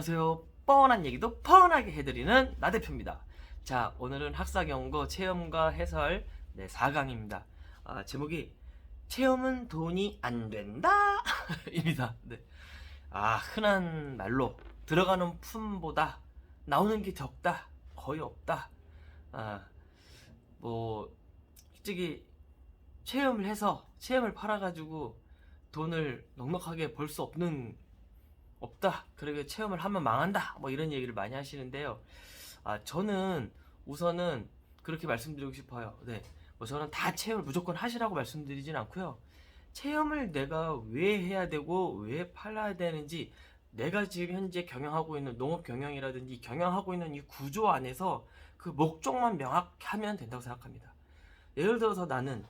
안녕하세요. 뻔한 얘기도 뻔하게 해드리는 나 대표입니다. 자, 오늘은 학사 경고 체험과 해설 네, 4강입니다. 아, 제목이 체험은 돈이 안 된다 입니다. 네. 아, 흔한 말로 들어가는 품보다 나오는 게 적다, 거의 없다. 아, 뭐 솔직히 체험을 해서 체험을 팔아가지고 돈을 넉넉하게 벌 수 없는 없다. 그러게 체험을 하면 망한다. 뭐 이런 얘기를 많이 하시는데요. 아, 저는 우선은 그렇게 말씀드리고 싶어요. 네. 뭐 저는 다 체험을 무조건 하시라고 말씀드리진 않고요. 체험을 내가 왜 해야 되고 왜 팔아야 되는지 내가 지금 현재 경영하고 있는 농업 경영이라든지 경영하고 있는 이 구조 안에서 그 목적만 명확하면 된다고 생각합니다. 예를 들어서 나는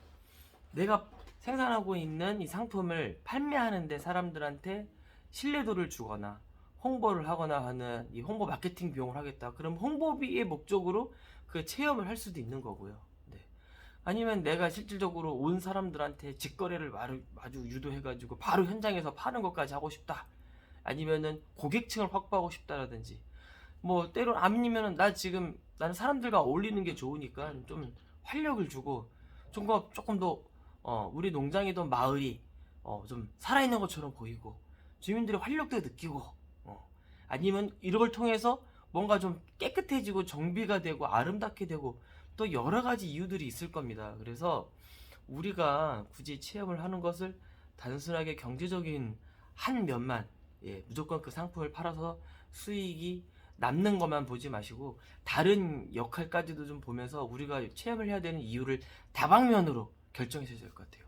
내가 생산하고 있는 이 상품을 판매하는데 사람들한테 신뢰도를 주거나 홍보를 하거나 하는 이 홍보 마케팅 비용을 하겠다. 그럼 홍보비의 목적으로 그 체험을 할 수도 있는 거고요. 네. 아니면 내가 실질적으로 온 사람들한테 직거래를 아주 유도해가지고 바로 현장에서 파는 것까지 하고 싶다. 아니면은 고객층을 확보하고 싶다라든지 뭐 때론 아니면은 나 지금 나는 사람들과 어울리는 게 좋으니까 좀 활력을 주고 좀더 조금 더 어, 우리 농장이던 마을이 어, 좀 살아있는 것처럼 보이고 주민들의 활력도 느끼고 어, 아니면 이런 걸 통해서 뭔가 좀 깨끗해지고 정비가 되고 아름답게 되고 또 여러 가지 이유들이 있을 겁니다. 그래서 우리가 굳이 체험을 하는 것을 단순하게 경제적인 한 면만 예, 무조건 그 상품을 팔아서 수익이 남는 것만 보지 마시고 다른 역할까지도 좀 보면서 우리가 체험을 해야 되는 이유를 다방면으로 결정하셔야 될 것 같아요.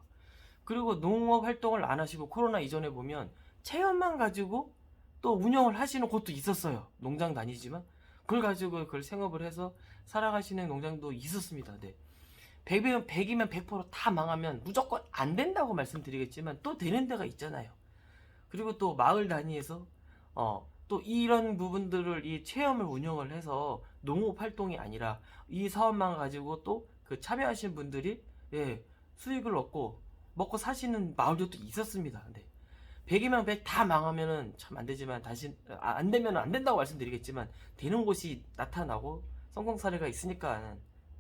그리고 농업 활동을 안 하시고 코로나 이전에 보면 체험만 가지고 또 운영을 하시는 곳도 있었어요. 농장 다니지만 그걸 가지고 그걸 생업을 해서 살아가시는 농장도 있었습니다. 네. 100이면 100이면 100%다 망하면 무조건 안 된다고 말씀드리겠지만 또 되는 데가 있잖아요. 그리고 또 마을 단위에서 어, 또 이런 부분들을 이 체험을 운영을 해서 농업 활동이 아니라 이 사업만 가지고 또 그 참여하신 분들이 예, 수익을 얻고 먹고 사시는 마을도 또 있었습니다. 네. 100이면 100 다 망하면은 참 안 되지만 다시 아, 안 되면 안 된다고 말씀드리겠지만 되는 곳이 나타나고 성공 사례가 있으니까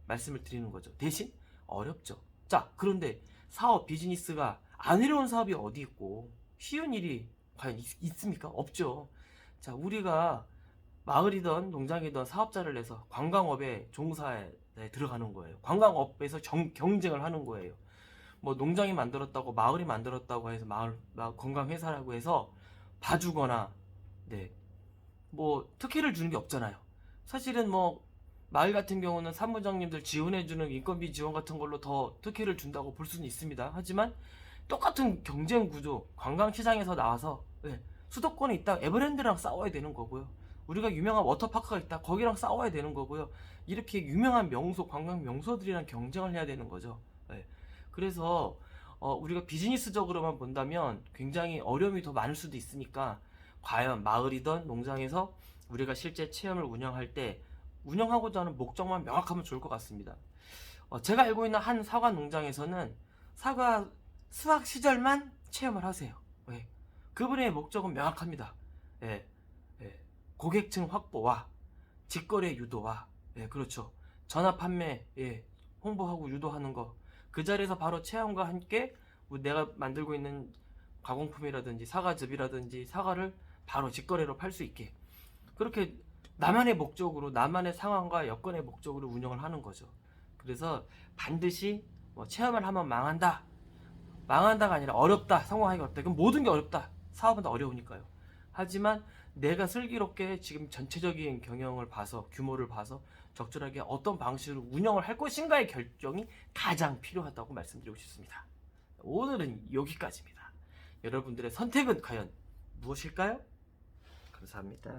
말씀을 드리는 거죠. 대신 어렵죠. 자, 그런데 사업 비즈니스가 안 어려운 사업이 어디 있고 쉬운 일이 과연 있, 있습니까? 없죠. 자, 우리가 마을이든 농장이든 사업자를 내서 관광업에 종사에 네, 들어가는 거예요. 관광업에서 정- 경쟁을 하는 거예요. 뭐 농장이 만들었다고 마을이 만들었다고 해서 마을, 마을 관광회사라고 해서 봐주거나 네. 뭐 특혜를 주는 게 없잖아요. 사실은 뭐 마을 같은 경우는 사무장님들 지원해주는 인건비 지원 같은 걸로 더 특혜를 준다고 볼 수는 있습니다. 하지만 똑같은 경쟁 구조, 관광 시장에서 나와서 네, 수도권에 있다 에버랜드랑 싸워야 되는 거고요. 우리가 유명한 워터파크가 있다 거기랑 싸워야 되는 거고요. 이렇게 유명한 명소, 관광 명소들이랑 경쟁을 해야 되는 거죠. 네. 그래서 어, 우리가 비즈니스적으로만 본다면 굉장히 어려움이 더 많을 수도 있으니까 과연 마을이든 농장에서 우리가 실제 체험을 운영할 때 운영하고자 하는 목적만 명확하면 좋을 것 같습니다. 어, 제가 알고 있는 한 사과 농장에서는 사과 수확 시절만 체험을 하세요. 예. 그분의 목적은 명확합니다. 예. 예. 고객층 확보와 직거래 유도와 예, 그렇죠. 전화 판매 예, 홍보하고 유도하는 거. 그 자리에서 바로 체험과 함께 뭐 내가 만들고 있는 가공품이라든지 사과즙이라든지 사과를 바로 직거래로 팔 수 있게 그렇게 나만의 목적으로 나만의 상황과 여건의 목적으로 운영을 하는 거죠. 그래서 반드시 뭐 체험을 하면 망한다. 망한다가 아니라 어렵다. 성공하기 어렵다. 그럼 모든 게 어렵다. 사업은 다 어려우니까요. 하지만 내가 슬기롭게 지금 전체적인 경영을 봐서 규모를 봐서 적절하게 어떤 방식으로 운영을 할 것인가의 결정이 가장 필요하다고 말씀드리고 싶습니다. 오늘은 여기까지입니다. 여러분들의 선택은 과연 무엇일까요? 감사합니다.